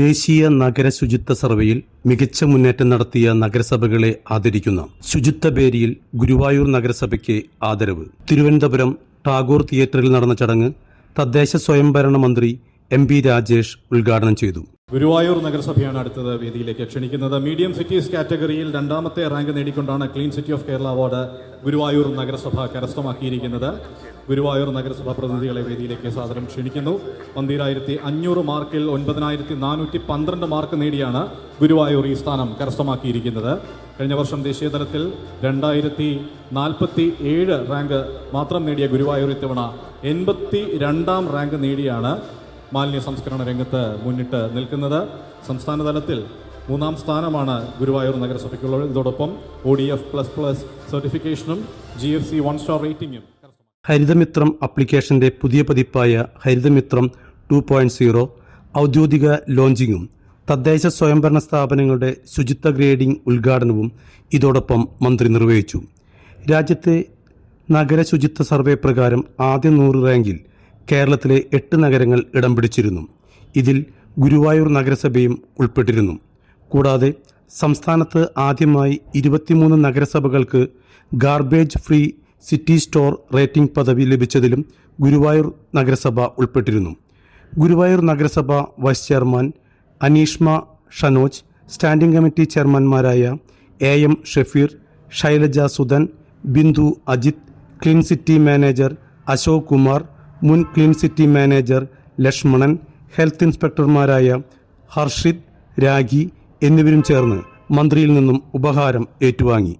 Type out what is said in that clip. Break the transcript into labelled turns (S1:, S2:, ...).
S1: ദേശീയ നഗര ശുചിത്വ സർവേയിൽ മികച്ച മുന്നേറ്റം നടത്തിയ നഗരസഭകളെ ആദരിക്കുന്ന ശുചിത്വ പേരിയിൽ ഗുരുവായൂർ നഗരസഭയ്ക്ക് ആദരവ്. തിരുവനന്തപുരം ടാഗോർ തിയേറ്ററിൽ നടന്ന ചടങ്ങ് തദ്ദേശ സ്വയംഭരണ മന്ത്രി എം പി രാജേഷ് ഉദ്ഘാടനം ചെയ്തു.
S2: ഗുരുവായൂർ നഗരസഭയാണ് അടുത്തത് വേദിയിലേക്ക് ക്ഷണിക്കുന്നത്. മീഡിയം സിറ്റീസ് കാറ്റഗറിയിൽ രണ്ടാമത്തെ rank നേടിക്കൊണ്ടാണ് clean city of Kerala award Guruvayur നഗരസഭ കരസ്ഥമാക്കിയിരിക്കുന്നത്. ഗുരുവായൂർ നഗരസഭ പ്രതിനിധികളെ വേദിയിലേക്ക് സാദരം ക്ഷണിക്കുന്നു. പന്തിരായിരത്തി അഞ്ഞൂറ് മാർക്കിൽ ഒൻപതിനായിരത്തി നാനൂറ്റി പന്ത്രണ്ട് മാർക്ക് നേടിയാണ് ഗുരുവായൂർ ഈ സ്ഥാനം കരസ്ഥമാക്കിയിരിക്കുന്നത്. കഴിഞ്ഞ വർഷം ദേശീയതലത്തിൽ രണ്ടായിരത്തി നാൽപ്പത്തി ഏഴ് റാങ്ക് മാത്രം നേടിയ ഗുരുവായൂർ ഇത്തവണ എൺപത്തി രണ്ടാം റാങ്ക് നേടിയാണ് മാലിന്യ സംസ്കരണ രംഗത്ത് മുന്നിട്ട് നിൽക്കുന്നത്. സംസ്ഥാന തലത്തിൽ മൂന്നാം സ്ഥാനമാണ് ഗുരുവായൂർ നഗരസഭയ്ക്കുള്ളത്. ഇതോടൊപ്പം O D F plus plus സർട്ടിഫിക്കേഷനും G F C one star റേറ്റിംഗും
S1: ഹരിതമിത്രം അപ്ലിക്കേഷന്റെ പുതിയ പതിപ്പായ ഹരിതമിത്രം ടു പോയിന്റ് സീറോ ഔദ്യോഗിക ലോഞ്ചിങ്ങും തദ്ദേശ സ്വയംഭരണ സ്ഥാപനങ്ങളുടെ ശുചിത്വ ഗ്രേഡിംഗ് ഉദ്ഘാടനവും ഇതോടൊപ്പം മന്ത്രി നിർവഹിച്ചു. രാജ്യത്തെ നഗര ശുചിത്വ സർവേ പ്രകാരം ആദ്യ നൂറ് റാങ്കിൽ കേരളത്തിലെ എട്ട് നഗരങ്ങൾ ഇടം പിടിച്ചിരുന്നു. ഇതിൽ ഗുരുവായൂർ നഗരസഭയും ഉൾപ്പെട്ടിരുന്നു. കൂടാതെ സംസ്ഥാനത്ത് ആദ്യമായി ഇരുപത്തിമൂന്ന് നഗരസഭകൾക്ക് garbage free city star rating പദവി ലഭിച്ചതിലും ഗുരുവായൂർ നഗരസഭ ഉൾപ്പെട്ടിരുന്നു. ഗുരുവായൂർ നഗരസഭ vice chairman Aneeshma Shanoj standing committee ചെയർമാൻമാരായ A M Shafeer Shailaja Sudhan Bindu Ajith clean city manager Ashok Kumar മുൻ clean city manager Lakshmanan health ഇൻസ്പെക്ടർമാരായ Harshith Ragi എന്നിവരും ചേർന്ന് മന്ത്രിയിൽ നിന്നും ഉപഹാരം ഏറ്റുവാങ്ങി.